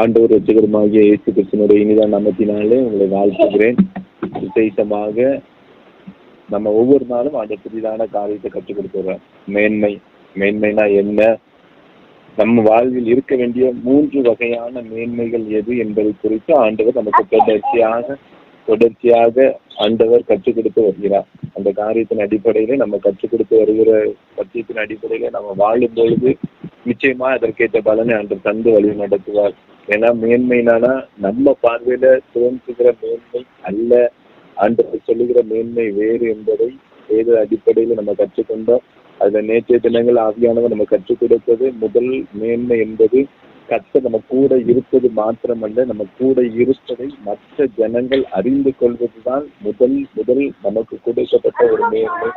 ஆண்டவர் ரசிகரமாகிய இயேசு கிறிஸ்தனுடைய இனிதான் நாமத்தினாலே உங்களை வாழ்த்துகிறேன். விசேஷமாக நம்ம ஒவ்வொரு நாளும் அந்த புதிதான காரியத்தை கற்றுக் கொடுத்துறோம் மேன்மை மேன்மைனா என்ன? நம்ம வாழ்வில் இருக்க வேண்டிய மூன்று வகையான மேன்மைகள் எது என்பதை குறித்து ஆண்டவர் நமக்கு தொடர்ச்சியாக தொடர்ச்சியாக ஆண்டவர் கற்றுக் கொடுத்து வருகிறார். அந்த காரியத்தின் அடிப்படையில நம்ம கற்றுக் கொடுத்து வருகிற சத்தியத்தின் அடிப்படையில நம்ம வாழும் பொழுது நிச்சயமா அதற்கேற்ற பலனை அன்று தந்து வழி நடத்துவார். ஏன்னா மேன்மைனானா நம்ம பார்வையில தோன்றுகிற மேன்மை அல்ல. அன்று சொல்லுகிற மேன்மை வேறு என்பதை வேறு அடிப்படையில நம்ம கற்றுக்கொண்டோம். அதுல நேற்றைய தினங்கள் ஆவியானவர் நம்ம கற்றுக் கொடுத்தது. முதல் மேன்மை என்பது கத்த நம்ம கூட இருப்பது மாத்திரமல்ல நம்ம கூட இருப்பதை மற்ற ஜனங்கள் அறிந்து கொள்வதுதான் முதல் முதல் நமக்கு கொடுக்கப்பட்ட ஒரு மேன்மை.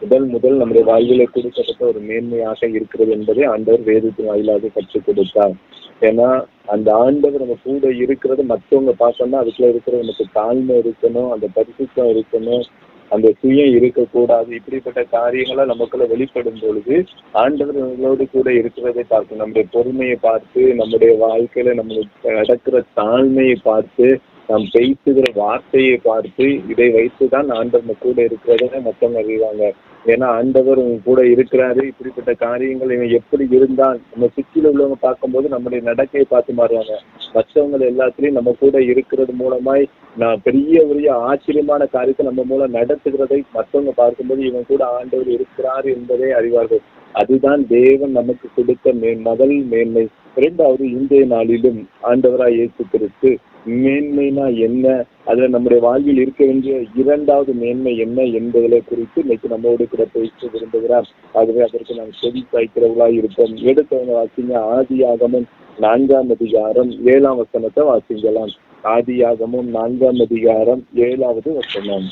முதல் முதல் நம்முடைய வாயிலே கொடுக்கப்பட்ட ஒரு மேன்மையாக இருக்கிறது என்பதை ஆண்டவர் வேதத்தின் வாயிலாக கற்றுக் கொடுத்தார். ஏன்னா அந்த ஆண்டவர் நம்ம கூட இருக்கிறது மற்றவங்க பார்த்தோம்னா அதுக்குள்ள இருக்கிற நமக்கு தாழ்மை இருக்கணும் அந்த பரிசுத்தம் இருக்கணும் அந்த சுயம் இருக்கக்கூடாது இப்படிப்பட்ட காரியங்களை நமக்குள்ள வெளிப்படும் பொழுது ஆண்டவர் நம்மளோடு கூட இருக்கிறதை பார்க்கணும் நம்முடைய பொறுமையை பார்த்து நம்முடைய வாழ்க்கையில நம்மளுக்கு நடக்கிற தாழ்மையை பார்த்து நாம் பேசுகிற வார்த்தையை பார்த்து இதை வைத்துதான் ஆண்டவர் நம்ம கூட இருக்கிறத மற்றவங்க அறிவாங்க. ஏன்னா ஆண்டவர் உங்க கூட இருக்கிறாரு. இப்படிப்பட்ட காரியங்கள் இவன் எப்படி இருந்தான்? நம்ம சுற்றில உள்ளவங்க பார்க்கும்போது நம்முடைய நடக்கையை பார்த்து மாறுவாங்க. மற்றவங்க எல்லாத்துலயும் நம்ம கூட இருக்கிறது மூலமாய் நான் பெரிய பெரிய ஆச்சரியமான காரியத்தை நம்ம மூலம் நடத்துகிறதை மற்றவங்க பார்க்கும்போது இவன் கூட ஆண்டவர் இருக்கிறார் என்பதை அறிவார்கள். அதுதான் தேவன் நமக்கு கொடுத்த மேன் முதல் மேன்மை. இரண்டாவது இன்றைய நாளிலும் ஆண்டவராய் இயேசு கிறிஸ்து மேன்மைனா என்ன? அதுல நம்முடைய வாழ்வில் இருக்க வேண்டிய இரண்டாவது மேன்மை என்ன என்பதிலே குறித்து இன்னைக்கு நம்மோடு கூட பேச விரும்புகிறார். ஆகவே அதற்கு நாம் செவி சாய்க்கிறவர்களாய் இருப்போம். எடுத்தவங்க வாசிங்க. ஆதியாகமும் நான்காம் அதிகாரம் ஏழாம் வசனத்தை வாசிக்கலாம். ஆதியாகமும் நான்காம் அதிகாரம் ஏழாவது வசனம்.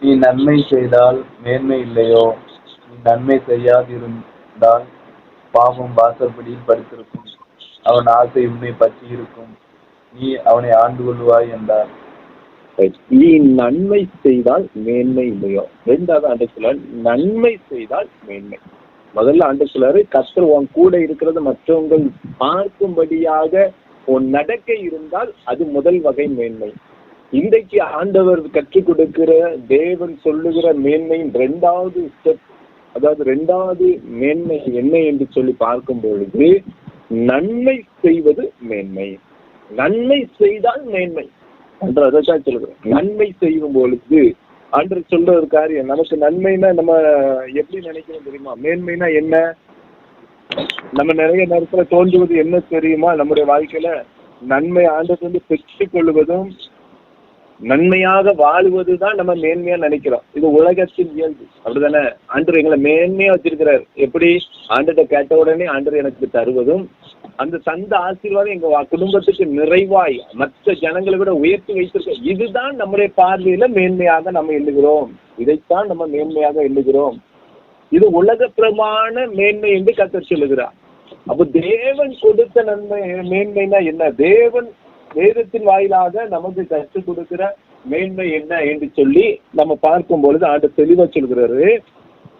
நீ நன்மை செய்தால் மேன்மை இல்லையோ? நீ நன்மை செய்யாதிருந்தால் பாவம் வாசற்படியில் படுத்திருக்கும். அவன் ஆசை உன்னை பற்றி இருக்கும். நீ அவனை ஆண்டு கொள்வாய் என்றார். நீ நன்மை செய்தால் மேன்மை இல்லையோ ரெண்டாவது ஆண்டு நன்மை செய்தால் மேன்மை. முதல்ல ஆண்டு சொல்லாரு கத்தர் உன் கூட இருக்கிறது மற்றவங்க பார்க்கும்படியாக உன் நடக்கை இருந்தால் அது முதல் வகை மேன்மை. இன்றைக்கு ஆண்டவர் கற்றுக் கொடுக்கிற தேவன் சொல்லுகிற மேன்மையின் ரெண்டாவது ஸ்டெப் அதாவது ரெண்டாவது மேன்மை என்ன என்று சொல்லி பார்க்கும் பொழுது நன்மை செய்வது மேன்மை. நன்மை செய்தால் மேன்மை. அன்று அதைத்தான் சொல்லுகிறேன் நன்மை செய்யும் பொழுது அன்று சொல்ற ஒரு காரியம் நமக்கு நன்மைனா நம்ம எப்படி நினைக்கிறோம் தெரியுமா? மேன்மைனா என்ன? நம்ம நிறைய நேரத்துல தோன்றுவது என்ன தெரியுமா? நம்முடைய வாழ்க்கையில நன்மை ஆண்டது வந்து பெற்றுக் கொள்வதும் நன்மையாக வாழ்வதுதான் நம்ம மேன்மையா நினைக்கிறோம். இது உலகத்தின் இயல்பு. அப்படிதானே? ஆண்டர் எங்களை மேன்மையா வச்சிருக்கிறார். எப்படி? ஆண்டர்கிட்ட கேட்ட உடனே ஆண்டர் எனக்கு தருவதும் அந்த தந்த ஆசீர்வாதம் எங்க குடும்பத்துக்கு நிறைவாய் மற்ற ஜனங்களை விட உயர்த்தி வைத்திருக்க இதுதான் நம்முடைய பார்வையில மேன்மையாக நம்ம எண்ணுகிறோம். இதைத்தான் நம்ம மேன்மையாக எண்ணுகிறோம். இது உலக பிரமாண மேன்மை என்று கத்த சொல்லுகிறார். அப்ப தேவன் கொடுத்த நன்மை மேன்மைனா என்ன? தேவன் வேதத்தின் வாயிலாக நமக்கு கற்றுக் கொடுக்கிற மேன்மை என்ன என்று சொல்லி நம்ம பார்க்கும் பொழுது ஆண்டு தெளிவா சொல்கிறாரு.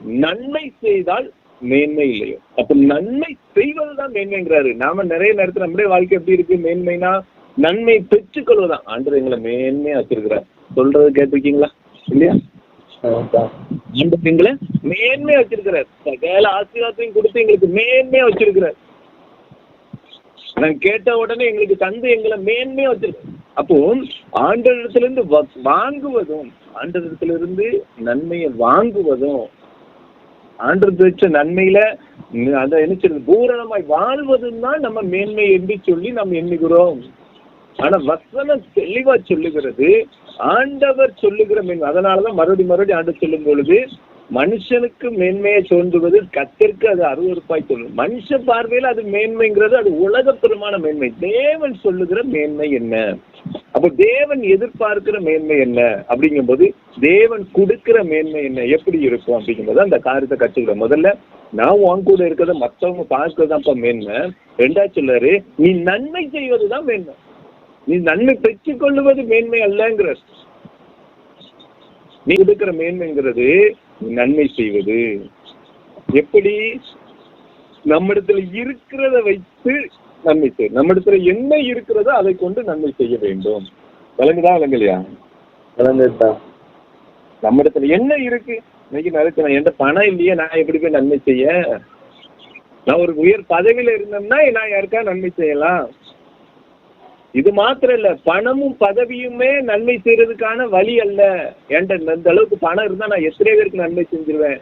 நன்மை செய்தால் மேன்மை இல்லையோ. அப்ப நன்மை செய்வதுதான் மேன்மைங்கிறாரு. நாம நிறைய நேரத்துல நம்முடைய வாழ்க்கை எப்படி இருக்கு? மேன்மைனா நன்மை பெற்றுக்கொள்வதுதான் ஆண்டு எங்களை மேன்மையா வச்சிருக்கிறார். சொல்றது கேட்டிருக்கீங்களா? இல்லையா? ஆண்டவர் எங்களை மேன்மையா வச்சிருக்கிறார். சகல ஆசீர்வாதத்தையும் கொடுத்து எங்களுக்கு மேன்மையா வச்சிருக்கிறார். நான் கேட்ட உடனே எங்களுக்கு தந்து எங்களை மேன்மையா வச்சிருக்கு அப்போ ஆண்டவரிடத்துல இருந்து வ- வாங்குவதும் ஆண்டவரிடத்துல இருந்து நன்மையை வாங்குவதும் ஆண்டவர் வச்ச நன்மையில அதை என்ன சொல்றது பூரணமாய் வாழ்வதும் தான் நம்ம மேன்மை என்று சொல்லி நாம் எண்ணுகிறோம். ஆனா வசனம் தெளிவா சொல்லுகிறது. ஆண்டவர் சொல்லுகிற மேன்மை. அதனாலதான் மறுபடி மறுபடி ஆண்டு சொல்லும் பொழுது மனுஷனுக்கு மேன்மையை சோர்ந்துவது கத்திற்கு அது அருவருப்பாய் சொல்லும் மனுஷ பார்வையில் அது மேன்மைங்கிறது அது உலகப்புறமான மேன்மை. தேவன் சொல்லுகிற மேன்மை என்ன? அப்போ தேவன் எதிர்பார்க்கிற மேன்மை என்ன? அப்படிங்கும்போது தேவன் கொடுக்கிற மேன்மை என்ன? எப்படி இருக்கும் அப்படிங்கும்போது அந்த காரியத்தை கற்றுக்கிற முதல்ல நான் உன் கூட இருக்கிறத மற்றவங்க பார்க்கறதாப்பா மேன்மை. ரெண்டா சொல்லாரு நீ நன்மை செய்வதுதான் மேன்மை. நீ நன்மை பெற்றுக் கொள்ளுவது மேன்மை அல்லங்கிற. நீ கொடுக்கிற மேன்மைங்கிறது நன்மை செய்வது. எப்படி? நம்மிடத்துல இருக்கிறத வைத்து நன்மை செய்யும் நம்மிடத்துல என்ன இருக்கிறதோ அதை கொண்டு நன்மை செய்ய வேண்டும். விளங்குதா விளங்கலையா விளங்குதா நம்மிடத்துல என்ன இருக்கு? இன்னைக்கு நிறைய நான் என்கிட்ட பணம் இல்லையே நான் எப்படி போய் நன்மை செய்ய? நான் ஒரு உயர் பதவியில இருந்தேன்னா நான் யாருக்கா நன்மை செய்யலாம். இது மாத்திரம் இல்ல பணமும் பதவியுமே நன்மை செய்யறதுக்கான வழி அல்ல. என்கிட்ட இந்த அளவுக்கு பணம் இருந்தா நான் எத்தனை பேருக்கு நன்மை செஞ்சிருவேன்.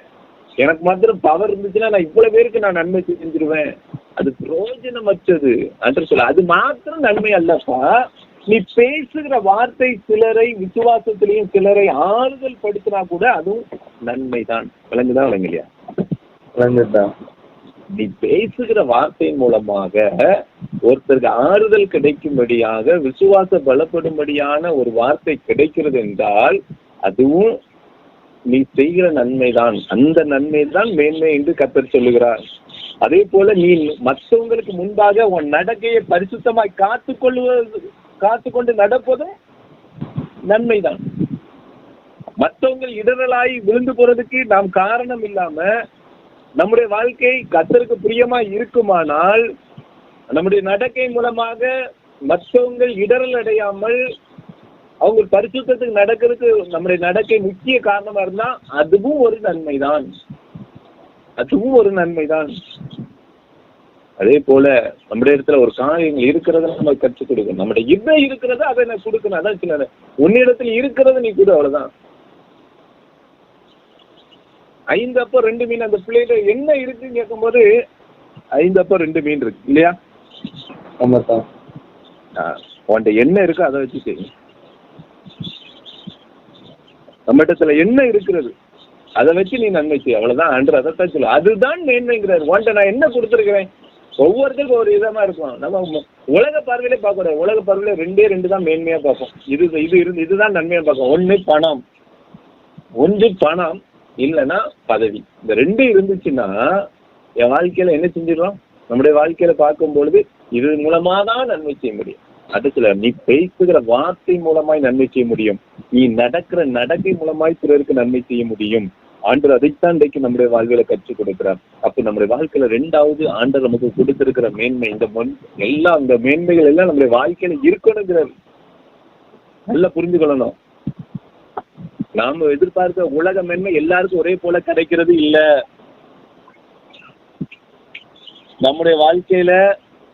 எனக்கு மாத்திரம் பவர் இருந்துச்சுன்னா நான் இவ்வளவு பேருக்கு நான் நன்மை செஞ்சிருவேன். அது பிரயோஜனமற்றது. அன்று சொல்ல அது மாத்திரம் நன்மை அல்லப்பா. நீ பேசுகிற வார்த்தை சிலரை விசுவாசத்திலையும் சிலரை ஆறுதல் படுத்தினா கூட அதுவும் நன்மைதான். விளங்குதான் விளங்கலையா? விளங்குதா? நீ பேசுகிற வார்த்தையின் மூலமாக ஒருத்தருக்கு ஆறுதல் கிடைக்கும்படியாக விசுவாச பலப்படும்படியான ஒரு வார்த்தை கிடைக்கிறது என்றால் அதுவும் நீ செய்கிற நன்மைதான். அந்த நன்மை தான் மேன்மை என்று கத்தர் சொல்லுகிறார். அதே போல நீ மற்றவங்களுக்கு முன்பாக உன் நடக்கையை பரிசுத்தமாய் காத்து கொள்வது காத்து கொண்டு நடப்பது நன்மைதான். மற்றவங்க இடரலாய் விழுந்து போறதுக்கு நாம் காரணம் இல்லாம நம்முடைய வாழ்க்கை கத்தருக்கு பிரியமா இருக்குமானால் நம்முடைய நடக்கை மூலமாக மற்றவங்க இடரல் அடையாமல் அவங்க பரிசுத்தத்துக்கு நடக்கிறதுக்கு நம்முடைய நடக்கை முக்கிய காரணமா இருந்தா அதுவும் ஒரு நன்மைதான். அதுவும் ஒரு நன்மைதான். அதே போல நம்முடைய இடத்துல ஒரு காரியங்கள் இருக்கிறத நம்ம கற்றுக் கொடுக்கணும். நம்முடைய இதை இருக்கிறத அதை நான் கொடுக்கணும். அதான் சில உன்னிடத்துல இருக்கிறத நீ கூட அவ்வளவுதான். ஐந்து அப்போ ரெண்டு மீன். அந்த பிள்ளைகிட்ட என்ன இருக்குன்னு கேட்கும்போது ஐந்து அப்போ ரெண்டு மீன் இருக்கு. இல்லையா? ஆமாத்தா. ஆ, உன்கிட்ட என்ன இருக்கோ அதை வச்சு செய்யும் நம்மகிட்ட என்ன இருக்கிறது. அதை வச்சு நீ நன்மை செய்ய அவ்வளவுதான் அன்று அதைத்தான் சொல்லு. அதுதான் மேன்மைங்கிறார். உன்கிட்ட நான் என்ன கொடுத்துருக்கிறேன்? ஒவ்வொருத்தருக்கும் ஒரு விதமா இருக்கும். நம்ம உலக பார்வையிலே பார்க்க கூடாது. உலக பார்வையில ரெண்டே ரெண்டு தான் மேன்மையா பார்ப்போம். இது இது இருந்து இதுதான் நன்மையா பார்ப்போம். ஒண்ணு பணம். ஒன்று பணம். இல்லைன்னா பதவி. இந்த ரெண்டு இருந்துச்சுன்னா என் வாழ்க்கையில என்ன செஞ்சிடலாம்? நம்முடைய வாழ்க்கையில பார்க்கும் பொழுது இது மூலமா தான் நன்மை செய்ய முடியும். அது சில நீ பேசுகிற வார்த்தை மூலமாய் நன்மை செய்ய முடியும். நீ நடக்கிற நடக்கை மூலமாய் பிறருக்கு நன்மை செய்ய முடியும். ஆண்டர் அதைத்தான் இன்றைக்கு நம்முடைய வாழ்வில கற்றுக் கொடுக்கிறார். அப்ப நம்முடைய வாழ்க்கையில ரெண்டாவது ஆண்டர் நமக்கு கொடுத்திருக்கிற மேன்மை இந்த முன் எல்லா அந்த மேன்மைகள் எல்லாம் நம்முடைய வாழ்க்கையில இருக்கணுங்கிறார் நல்லா புரிந்து கொள்ளணும். நாம எதிர்பார்க்கிற உலக மேன்மை எல்லாருக்கும் ஒரே போல கிடைக்கிறது இல்ல. நம்முடைய வாழ்க்கையில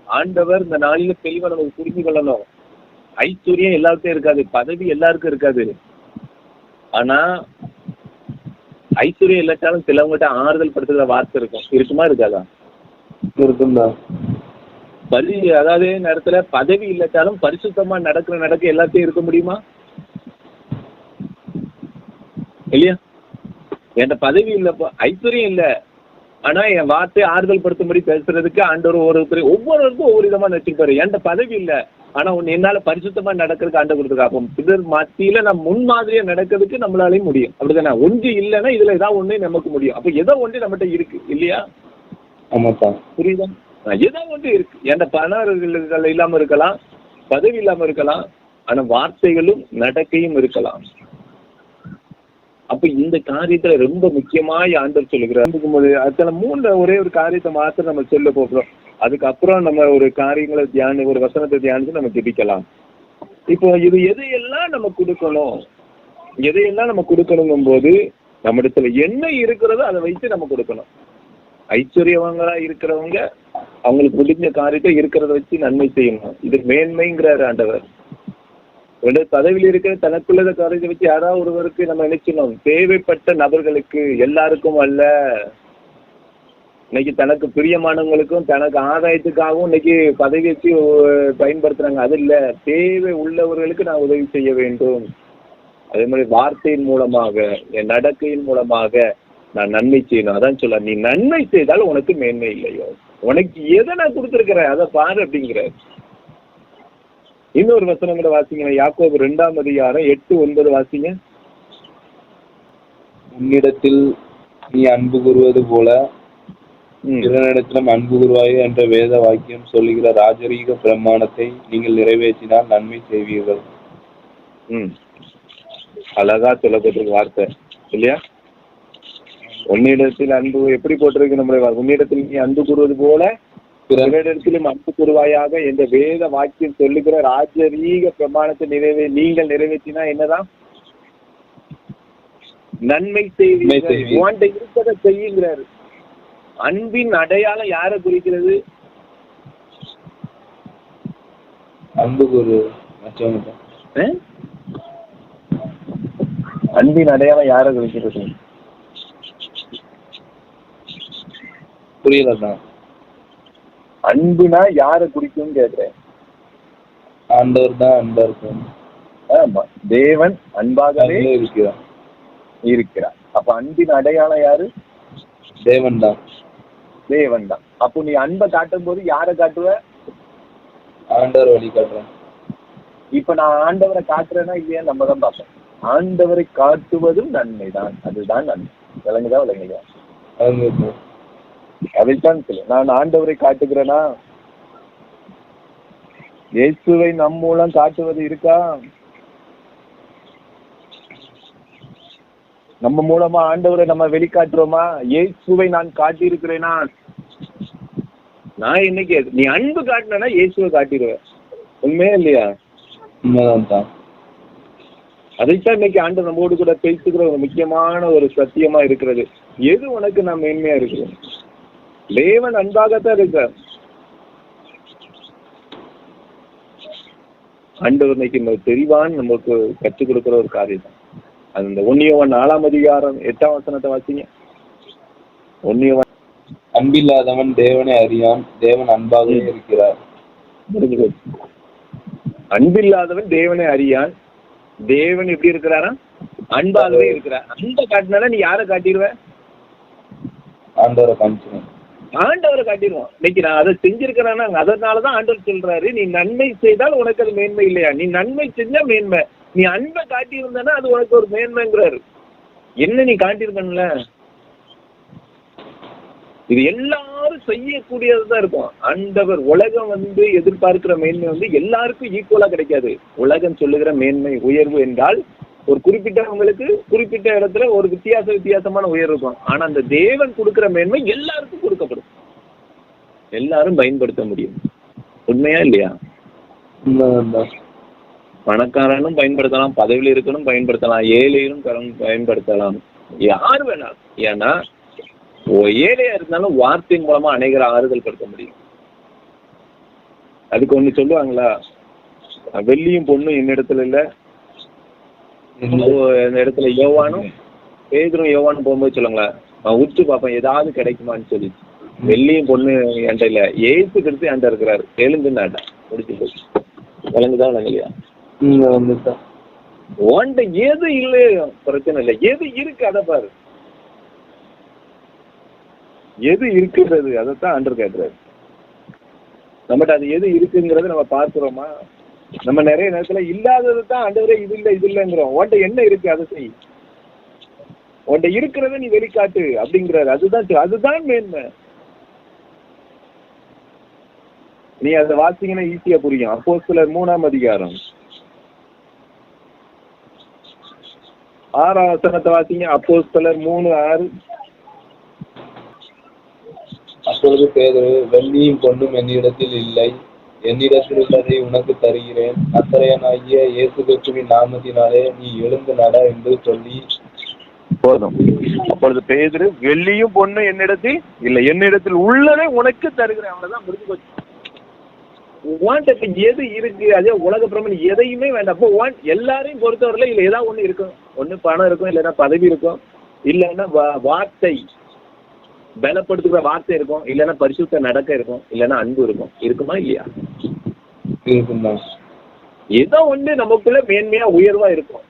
ஆண்டவர் இந்த நாளில தெளிவா நமக்கு புரிந்து கொள்ளணும். ஐஸ்வர்யம் எல்லாருக்கும் இருக்காது பதவி எல்லாருக்கும் இருக்காது. ஆனா ஐஸ்வர்யம் இல்லாட்டாலும் சிலவங்ககிட்ட ஆறுதல் படுத்துகிற வார்த்தை இருக்கும். இருக்குமா இருக்காதா? இருக்கும்தா பரி அதாவது நேரத்துல பதவி இல்லாட்டாலும் பரிசுத்தமா நடக்கிற நடக்க எல்லாத்தையும் இருக்க முடியுமா? இல்லையா? என்கிட்ட பதவி இல்லப்பா ஐஸ்வர்யம் இல்ல. ஆனா என் வார்த்தை ஆறுதல் படுத்தும்படி பேசுறதுக்கு ஆண்டவர் ஒருத்தர் ஒவ்வொருவருக்கும் ஒவ்வொரு விதமா வச்சிருப்பாரு என்கிட்ட பதவி இல்ல. ஆனா உன் என்னால பரிசுத்தமா நடக்கிறதுக்கு ஆண்டவர் கொடுத்துருக்கா அப்போ பிறர் மத்தியில நம்ம முன்மாதிரியா நடக்கிறதுக்கு நம்மளாலையும் முடியும். அப்படிதானே? ஒன்று இல்லைன்னா இதுல ஏதாவது ஒண்ணு நமக்கு முடியும். அப்ப ஏதோ ஒன்று நம்மகிட்ட இருக்கு இல்லையா? ஆமாத்தா புரியுதா? ஏதோ ஒன்று இருக்கு. என்கிட்ட பணம் இல்லாம இருக்கலாம் பதவி இல்லாம இருக்கலாம் ஆனா வார்த்தைகளும் நடக்கையும் இருக்கலாம். அப்ப இந்த காரியத்துல ரொம்ப முக்கியமாய் ஆண்டவர் சொல்லுகிறார். இருக்கும்போது அதுல மூணுல ஒரே ஒரு காரியத்தை மாத்திரம் நம்ம சொல்ல போகிறோம். அதுக்கப்புறம் நம்ம ஒரு காரியங்களை தியானி ஒரு வசனத்தை தியானிச்சு நம்ம ஜெபிக்கலாம். இப்போ இது எதையெல்லாம் நம்ம கொடுக்கணும்? எதையெல்லாம் நம்ம கொடுக்கணுங்கும் போது நம்மிடத்துல என்ன இருக்கிறதோ அதை வைத்து நம்ம கொடுக்கணும். ஐஸ்வர்யவங்களா இருக்கிறவங்க அவங்களுக்கு முடிஞ்ச காரியத்தை இருக்கிறத வச்சு நன்மை செய்யணும். இது மேன்மைங்கிறாரு ஆண்டவர். பதவியில் இருக்கிற தனக்குள்ள காரியத்தை வச்சு யாராவது ஒருவருக்கு நம்ம நினைச்சோம் தேவைப்பட்ட நபர்களுக்கு எல்லாருக்கும் அல்ல. இன்னைக்கு தனக்கு பிரியமானவங்களுக்கும் தனக்கு ஆதாயத்துக்காகவும் இன்னைக்கு பதவி வச்சு பயன்படுத்துறாங்க. அது இல்ல. தேவை உள்ளவர்களுக்கு நான் உதவி செய்ய வேண்டும். அதே மாதிரி வார்த்தையின் மூலமாக என் நடக்கையின் மூலமாக நான் நன்மை செய்யணும். அதான் சொல்ல நீ நன்மை செய்தால் உனக்கு மேன்மை இல்லையோ. உனக்கு எதை நான் கொடுத்துருக்கிறேன்? அதை பாரு அப்படிங்கிற. இன்னொரு வசனம் கூட வாசிங்க. யாக்கோபு ரெண்டாம் அதிகாரம் எட்டு ஒன்பது வாசிங்க. உன்னிடத்தில் நீ அன்பு கூறுவது போல ம். பிறனிடத்திலும் அன்பு கூறுவாய் என்ற வேத வாக்கியம் சொல்லுகிற ராஜரீக பிரமாணத்தை நீங்கள் நிறைவேற்றினால் நன்மை செய்வீர்கள். ம். அழகா சொல்லப்பட்டிருக்கு வார்த்தை. இல்லையா? உன்னிடத்தில் அன்பு எப்படி போட்டிருக்கு நம்முடைய உன்னிடத்தில் நீ அன்பு கூறுவது போல பிறரிடத்திலும் அன்பு கூறுவாயாக என்ற வேத வாக்கியம் சொல்லுகிற ராஜரீக பிரமாணத்தை நிறைவே நீங்கள் நிறைவேற்றினா என்னதான்? நன்மை செய்வீர்கள். இருக்கிறத செய்யுங்கிறாரு. அன்பின் அடையாளம் யாரை குறிக்கிறது? அன்பு குரு? அன்பின் அடையாளம் யாரை குறிக்கிறது? புரியல தான் அன்புனா யாரை குறிக்கும் கேக்குறேன் ஆண்டவர் தான் அன்பா இருக்கும் ஆமா. தேவன் அன்பாகவே அன்பே இருக்கிறார். இருக்கிறார். அப்ப அன்பின் அடையாளம் யாரு? தேவன் தான் தேவன் தான் அப்போ நீ அன்பை காட்டும் போது யாரை காட்டுவ? ஆண்டவர் வழி காட்டுறேன். இப்ப நான் ஆண்டவரை காட்டுறேன்னா இல்லையா? நம்ம தான் பார்ப்போம். ஆண்டவரை காட்டுவதும் நன்மைதான். அதுதான் நன்மை. விளங்குதா? விளங்குதா. அதைத்தான் சொல்லு. நான் ஆண்டவரை காட்டுகிறேனா? இயேசுவை நம் மூலம் காட்டுவது இருக்கா? நம்ம மூலமா ஆண்டவரை நம்ம வெளிக்காட்டுறோமா? இயேசுவை நான் காட்டியிருக்கிறேனா? நான் இன்னைக்கு நீ அன்பு காட்டினா இயேசுவை காட்டிடுவேன் உண்மையா இல்லையா? உண்மைதான் தான் அதைத்தான் இன்னைக்கு ஆண்டு நம்மோடு கூட பேசுகிற ஒரு முக்கியமான ஒரு சத்தியமா இருக்கிறது. எது உனக்கு நான் மேன்மையா இருக்குது? தேவன் அன்பாகத்தான் இருக்க. ஆண்டவர் இன்னைக்கு தெளிவான் நமக்கு கற்றுக் கொடுக்கிற ஒரு காரியம் தான் அது இந்த ஒன்னியவன் நாலாம் அதிகாரம் எட்டாம் வசனத்தை வாசிங்க. ஒன்னியவன் அன்பில்லாதவன் தேவனை அறியான் தேவன் அன்பாகவே இருக்கிறார். அன்பில்லாதவன் தேவனை அறியான். தேவன் எப்படி இருக்கிறாரா? அன்பாகவே இருக்கிறார். அன்பை காட்டினால நீ யாரை காட்டிடுவ? ஆண்டவரை காமிச்சிடும் ஆண்டவரை காட்டிடுவோம் இன்னைக்கு நான் அதை செஞ்சிருக்கிறேன்னா அதனாலதான் ஆண்டவர் சொல்றாரு நீ நன்மை செய்தால் உனக்கு அது மேன்மை இல்லையா? நீ நன்மை செஞ்சா மேன்மை. நீ அன்பை காட்டியிருந்தனா அது உனக்கு ஒரு மேன்மைங்கிறாரு. என்ன நீ காட்டியிருக்கல இது எல்லாரும் செய்யக்கூடியதுதான் இருக்கும். ஆண்டவர் உலகம் வந்து எதிர்பார்க்கிற மேன்மை வந்து எல்லாருக்கும் ஈக்குவலா கிடைக்காது. உலகம் சொல்லுகிற மேன்மை உயர்வு என்றால் ஒரு குறிப்பிட்டவங்களுக்கு குறிப்பிட்ட இடத்துல ஒரு வித்தியாச வித்தியாசமான உயர்வு இருக்கும். ஆனா அந்த தேவன் கொடுக்கிற மேன்மை எல்லாருக்கும் கொடுக்கப்படும். எல்லாரும் பயன்படுத்த முடியும். உண்மையா இல்லையா? பணக்காரனும் பயன்படுத்தலாம் பதவியில் இருக்கணும் பயன்படுத்தலாம் ஏழையும் கரம் பயன்படுத்தலாம். யார் வேணாலும். ஏன்னா ஏழையா இருந்தாலும் வார்த்தையின் மூலமா அநேகர் ஆறுதல் படுத்த முடியும். அதுக்கு ஒண்ணு சொல்லுவாங்களா? வெள்ளியும் பொண்ணும் என்னிடத்துல இல்ல ஓ, இந்த இடத்துல யோவானும் பேதரும் யோவானும் போகும்போது சொல்லுங்களா நான் உற்று பார்ப்பேன் ஏதாவது கிடைக்குமான்னு சொல்லி. வெள்ளியும் பொண்ணு என்கிட்ட இல்ல. ஏசு கிறிஸ்து என்கிட்ட இருக்கிறாரு. எழுந்துன்னாட்டா முடிச்சு போச்சு விளங்குதா விளங்கலையா? உன்கிட்ட எது இல்லையோ பிரச்சனை இல்லை. எது இருக்கு அதை பாரு. எது இருக்கிறது அதைத்தான் ஆண்டர் கேட்கிறாரு. நம்மகிட்ட அது எது இருக்குங்கிறத நம்ம பார்க்கிறோமா? நம்ம நிறைய நேரத்துல இல்லாதது தான் ஆண்டவரே இது இல்லை இது இல்லைங்கிறோம். உன்கிட்ட என்ன இருக்கு அதை செய். உன்கிட்ட இருக்கிறத நீ வெளிக்காட்டு அப்படிங்கிறாரு. அதுதான் அதுதான் மேன்மை. நீ அதை வாசிங்கன்னா ஈஸியா புரியும். அப்போ சிலர் மூணாம் அதிகாரம். ஆறாம் வசனத்தை வாசிங்க. அப்போ சிலர் மூணு ஆறு. அப்பொழுது பேரு வெள்ளியும் பொண்ணும் என்னிடத்தில் இல்லை. என்னிடத்தில் உள்ளதை உனக்கு தருகிறேன். நசரேயனாகிய இயேசு கிறிஸ்துவின் நாமத்தினாலே நீ எழுந்து நட என்று சொல்லி போதும். அப்பொழுது பேதுரு வெள்ளியும் பொண்ணு என்னிடத்தில் இல்லை. என்னிடத்தில் உள்ளதை உனக்கு தருகிறேன். அவ்வளவுதான் முடிஞ்சு போச்சு. உன்கிட்ட எது இருக்கு? அதே உலக பிரமன் எதையுமே வேண்டாம். அப்போ உன் எல்லாரையும் பொறுத்தவரையில இல்ல ஏதாவது ஒண்ணு இருக்கும். ஒண்ணு பணம் இருக்கும் இல்லைன்னா பதவி இருக்கும் இல்லைன்னா வார்த்தை. பலப்படுத்துகிற வார்த்தை இருக்கும். இல்லைன்னா பரிசுத்த நடக்க இருக்கும். இல்லைன்னா அன்பு இருக்கும். இருக்குமா இல்லையா? இருக்குந்தான் ஏதோ ஒண்ணு நமக்குள்ள மேன்மையா உயர்வா இருக்கும்.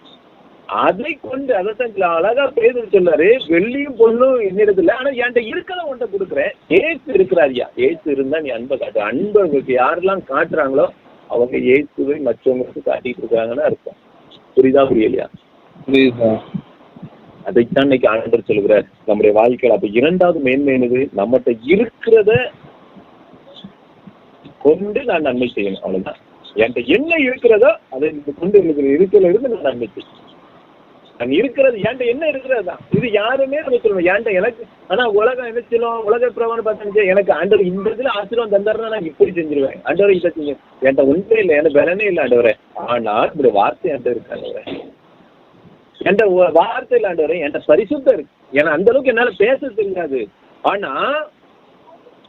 அதை கொண்டு சொல்ல- அழகா பேதர் சொன்னாரு. வெள்ளியும் பொண்ணும் என்னிடத்துல ஆனா என்கிட்ட இருக்கத உன்கிட்ட கொடுக்குறேன். ஏசு இருக்கிறாரியா ஏசு இருந்தா நீ அன்பை காட்டு. அன்பை உங்களுக்கு யாரெல்லாம் காட்டுறாங்களோ அவங்க இயேசுவை மற்றவங்களுக்கு காட்டிட்டு இருக்காங்கன்னு அர்த்தம். புரியுதா புரியலையா? புரியுதுதான் அதைத்தான் இன்னைக்கு ஆண்டவர் சொல்லுகிறார். நம்முடைய வாழ்க்கையில் அப்ப இரண்டாவது மேன்மை என்னது? நம்மகிட்ட இருக்கிறத கொண்டு நான் நன்மை செய்யணும். அவ்வளவுதான். என்கிட்ட என்ன இருக்கிறதோ அதை கொண்டு இருக்கிற இருக்கிற இருந்து நான் நன்மை செய்யணும். நான் இருக்கிறது என்கிட்ட என்ன இருக்கிறது தான் இது யாருமே நம்ம சொல்லணும். என்கிட்ட எனக்கு ஆனா உலகம் என்ன சொல்லுவோம் உலக பிரமாணம் பார்த்தா எனக்கு ஆண்டவர் இந்த இதுல ஆசீர்வாதம் தந்தாருன்னா நான் இப்படி செஞ்சிருவேன். ஆண்டவர் இதை செஞ்சு என்கிட்ட ஒன்றே இல்லை. எனக்கு பலனே இல்லை ஆண்டவரே. ஆனால் இப்படி வார்த்தை என்கிட்ட இருக்காங்க ஒ- வார்த்தை ஆண்டவரே என்கிட்ட பரிசுத்தம் இருக்கு. ஏன்னா அந்த அளவுக்கு என்னால பேச தெரியாது. ஆனா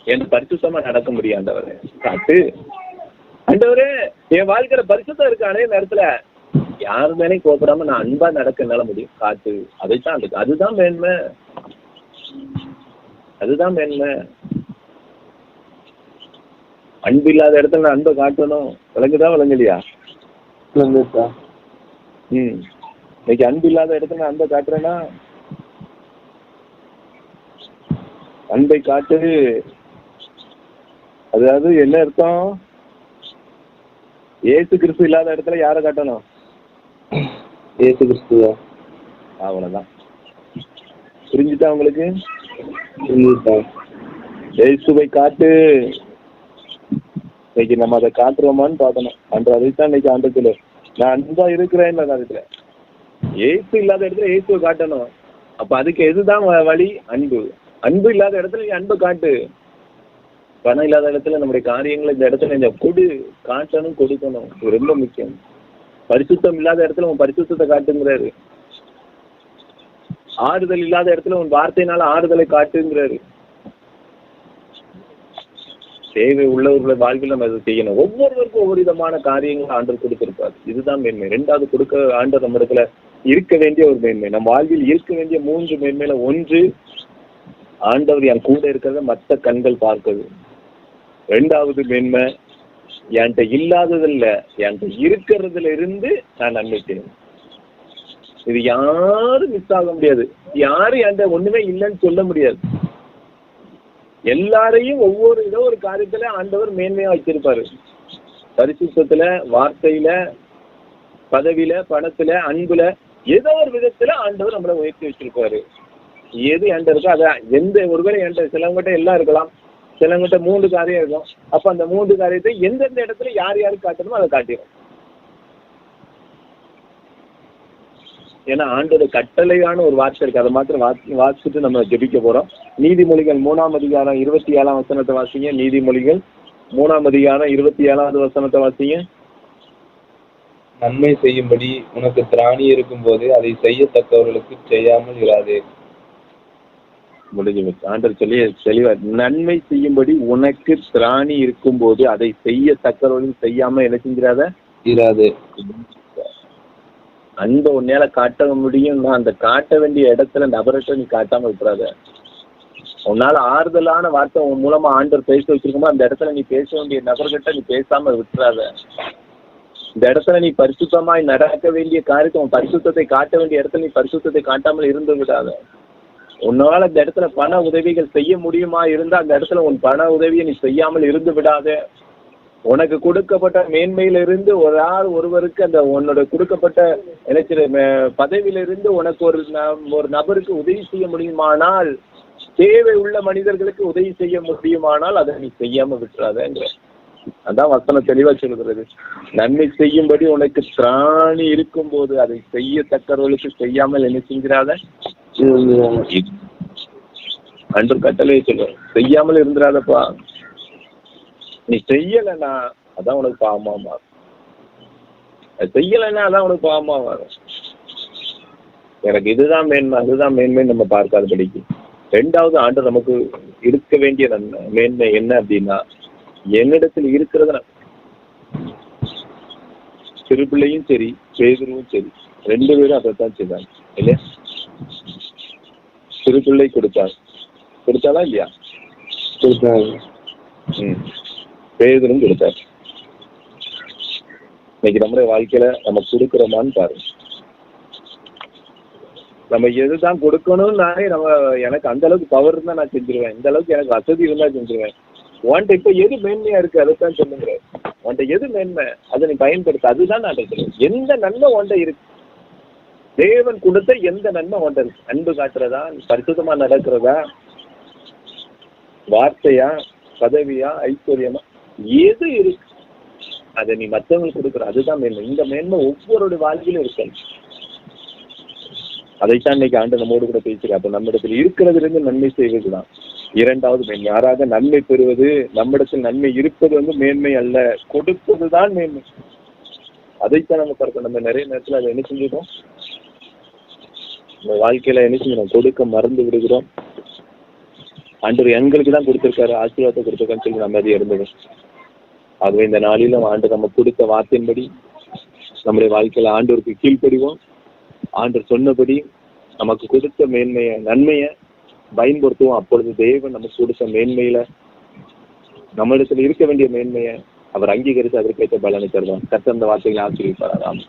என் பரிசுத்தமா நடக்க முடியும் ஆண்டவரே காட்டு ஆண்டவரே என் வாழ்க்கையில பரிசுத்தம் இருக்கு அதே நேரத்துல. யாரு மேலேயும் கோபப்படாம நான் அன்பா நடக்க என்னால முடியும்? காட்டு அதைத்தான் இருக்கு அதுதான் மேன்மை. அதுதான் மேன்மை. அன்பு இல்லாத இடத்துல நான் அன்பை காட்டணும். விளங்குதா விளங்கலையா? விளங்குச்சா ம். இன்னைக்கு அன்பு இல்லாத இடத்துல நான் அன்பை காட்டுறேன்னா அன்பை காட்டு அதாவது என்ன அர்த்தம்? ஏசு கிறிஸ்து இல்லாத இடத்துல யாரை காட்டணும்? ஏசு கிறிஸ்துவா? அவ்வளவுதான். புரிஞ்சுட்டா உங்களுக்கு? இயேசுவை காட்டு. இன்னைக்கு நம்ம அதை காட்டுறோமான்னு பார்க்கணும். அன்ற அதைத்தான் இன்னைக்கு ஆண்டத்துல. நான் அன்பா இருக்கிறேன் காலத்துல ஏசு இல்லாத இடத்துல இயேசுவை காட்டணும். அப்ப அதுக்கு எதுதான் வழி? அன்பு. அன்பு இல்லாத இடத்துல நீ அன்பு காட்டு. பணம் இல்லாத இடத்துல நம்முடைய காரியங்களை இந்த இடத்துல இந்த கொடு. காட்டணும் கொடுக்கணும். இது ரொம்ப முக்கியம். பரிசுத்தம் இல்லாத இடத்துல உன் பரிசுத்தத்தை காட்டுங்கிறாரு. ஆறுதல் இல்லாத இடத்துல உன் வார்த்தையினால ஆறுதலை காட்டுங்கிறாரு. தேவை உள்ளவர்களை வாழ்வில் நம்ம அதை செய்யணும். ஒவ்வொருவருக்கும் ஒவ்வொரு விதமான காரியங்களை ஆண்டர் கொடுத்திருப்பார். இதுதான் மேன்மை. ரெண்டாவது கொடுக்க ஆண்டர் நம்ம இடத்துல இருக்க வேண்டிய ஒரு மேன்மை. நம் வாழ்வில் இருக்க வேண்டிய மூன்று மேன்மையில ஒன்று ஆண்டவர் என் கூட இருக்கிறத மற்ற கண்கள் பார்க்குது ரெண்டாவது மேன்மை என்கிட்ட இல்லாததில்ல என்கிட்ட இருக்கிறதுல இருந்து நான் நன்மை செய்யணும் இது யாரும் மிஸ் ஆக முடியாது. யாரும் என்கிட்ட ஒண்ணுமே இல்லைன்னு சொல்ல முடியாது. எல்லாரையும் ஒவ்வொரு இதோ ஒரு காரியத்துல ஆண்டவர் மேன்மையா வச்சிருப்பாரு பரிசுத்தத்துல வார்த்தையில பதவியில பணத்துல அன்புல ஏதோ ஒரு விதத்துல ஆண்டவர் நம்மளை உயர்த்தி வச்சிருப்பாரு எது என்கிட்ட இருக்கோ அத எந்த ஒருவேளை என்கிட்ட சிலவங்கிட்ட எல்லாம் இருக்கலாம். சிலவங்கிட்ட மூன்று காரியம் இருக்கும். அப்ப அந்த மூன்று காரியத்தை எந்தெந்த இடத்துல யார் யாருக்கு காட்டணுமோ அதை காட்டிடும் ஏன்னா ஆண்டோட கட்டளையான ஒரு வார்த்தை இருக்கு. அதை மாத்திரம் வாசி வாசிச்சுட்டு நம்ம ஜெபிக்க போறோம். நீதிமொழிகள் மூணாம் அதிகாரம் இருபத்தி ஏழாம் வசனத்தை வாசிங்க. நீதிமொழிகள் மூணாம் அதிகாரம் இருபத்தி ஏழாவது வசனத்தை வாசிங்க. நன்மை செய்யும்படி உனக்கு திராணி இருக்கும்போது அதை செய்யத்தக்கவர்களுக்கு செய்யாமல் இராதே. முடிஞ்சு போச்சு. ஆண்டவர் சொல்லி தெளிவா நன்மை செய்யும்படி உனக்கு திராணி இருக்கும்போது அதை செய்ய தக்கவர்களும் செய்யாம என்ன செஞ்சிடாத இராதே. அன்பை உன்னால காட்ட முடியும்னா அந்த காட்ட வேண்டிய இடத்துல நபர்கிட்ட நீ காட்டாம விட்டுறாத. உன்னால ஆறுதலான வார்த்தை உன் மூலமா ஆண்டவர் பேச வச்சிருக்குமோ அந்த இடத்துல நீ பேச வேண்டிய நபர்கிட்ட நீ பேசாம விட்டுறாத. இந்த இடத்துல நீ பரிசுத்தமாய் நடக்க வேண்டிய காரியத்தை உன் பரிசுத்தத்தை காட்ட வேண்டிய இடத்துல நீ பரிசுத்தத்தை காட்டாமல் இருந்து விடாத. உன்னால இந்த இடத்துல பண உதவிகள் செய்ய முடியுமா இருந்தா அந்த இடத்துல உன் பண உதவியை நீ செய்யாமல் இருந்து விடாத. உனக்கு கொடுக்கப்பட்ட மேன்மையிலிருந்து ஒரு ஆள் ஒருவருக்கு அந்த உன்னோட கொடுக்கப்பட்ட நினைச்சிரு பதவியிலிருந்து உனக்கு ஒரு ஒரு நபருக்கு உதவி செய்ய முடியுமானால் தேவை உள்ள மனிதர்களுக்கு உதவி செய்ய முடியுமானால் அதை நீ செய்யாம விட்டுறாதங்கிற. அதான் வசனம் தெளிவா சொல்கிறது நன்மை செய்யும்படி உனக்கு திராணி இருக்கும் போது அதை செய்யத்தக்கவர்களுக்கு செய்யாமல் என்ன செஞ்சிடாத. அன்று கட்டளை சொல்லுவேன் செய்யாமல் இருந்துடாதப்பா நீ செய்யலைன்னா அதான் உனக்கு பாவமா மாறும். அது செய்யலைன்னா அதான் உனக்கு பாவமா மாறும். எனக்கு இதுதான் மேன்மை அதுதான் மேன்மை நம்ம பார்க்காதபடிக்கு. ரெண்டாவது ஆண்டு நமக்கு இருக்க வேண்டிய நன்மை மேன்மை என்ன அப்படின்னா என்னிடத்தில் இருக்கிறத நான் சிறு பிள்ளையும் சரி பேதரும் சரி ரெண்டு பேரும் அதைத்தான் செய்தாங்க இல்லையா? சிறு பிள்ளை கொடுத்தார் கொடுத்தாளா இல்லையா? கொடுத்தாங்க ம். பேதரும் கொடுத்தார். இன்னைக்கு நம்முடைய வாழ்க்கையில நம்ம கொடுக்குறோமான்னு பாருங்க. நம்ம எதுதான் கொடுக்கணும்னாலே நம்ம எனக்கு அந்த அளவுக்கு பவர் இருந்தா நான் செஞ்சிருவேன். இந்த அளவுக்கு எனக்கு வசதி இருந்தா செஞ்சிருவேன். உன்கிட்ட இப்ப எது மேன்மையா இருக்கு அதைத்தான் சொல்லுங்க. உன்கிட்ட எது மேன்மை அதை நீ பயன்படுத்த அதுதான் நான் சொல்லுவேன் எந்த நன்மை உன்கிட்ட இருக்கு? தேவன் கொடுத்த எந்த நன்மை உன்கிட்ட இருக்கு? அன்பு காட்டுறதா பரிசுத்தமா நடக்கிறதா? வார்த்தையா பதவியா ஐஸ்வர்யமா? எது இருக்கு? அதை நீ மற்றவங்களுக்கு கொடுக்குற அதுதான் மேன்மை. இந்த மேன்மை ஒவ்வொருடைய வாழ்க்கையிலும் இருக்கணும். அதைத்தான் இன்னைக்கு ஆண்டு நம்மோடு கூட பேசுகிறேன் அப்போ இருக்கிறதுல இருந்து நன்மை செய்வது தான் இரண்டாவது மேன்மை. யாராக நன்மை பெறுவது நம்மிடத்தில் நன்மை இருப்பது வந்து மேன்மை அல்ல. கொடுப்பது தான் மேன்மை. அதைத்தான் நம்ம பார்க்கணும் நம்ம நிறைய நேரத்தில் அதை என்ன செஞ்சிடும் நம்ம வாழ்க்கையில என்ன செஞ்சிடும் கொடுக்க மறந்து விடுகிறோம். ஆண்டவர் எங்களுக்கு தான் கொடுத்துருக்காரு. ஆசீர்வாதத்தை கொடுத்துருக்கான்னு சொல்லி நம்ம அதை இருந்தது. ஆகவே இந்த நாளிலும் ஆண்டு நம்ம கொடுத்த வார்த்தையின்படி நம்முடைய வாழ்க்கையில ஆண்டோருக்கு கீழ்ப்படிவோம். ஆண்டு சொன்னபடி நமக்கு கொடுத்த மேன்மையை நன்மையை பயன்படுத்துவோம். அப்பொழுது தேவன் நமக்கு கொடுத்த மேன்மையில நம்மளிடத்துல இருக்க வேண்டிய மேன்மையை அவர் அங்கீகரித்து அதற்கேற்ற பலனை தருவார். கத்த அந்த வார்த்தைகளை ஆசிரியப்பாராம்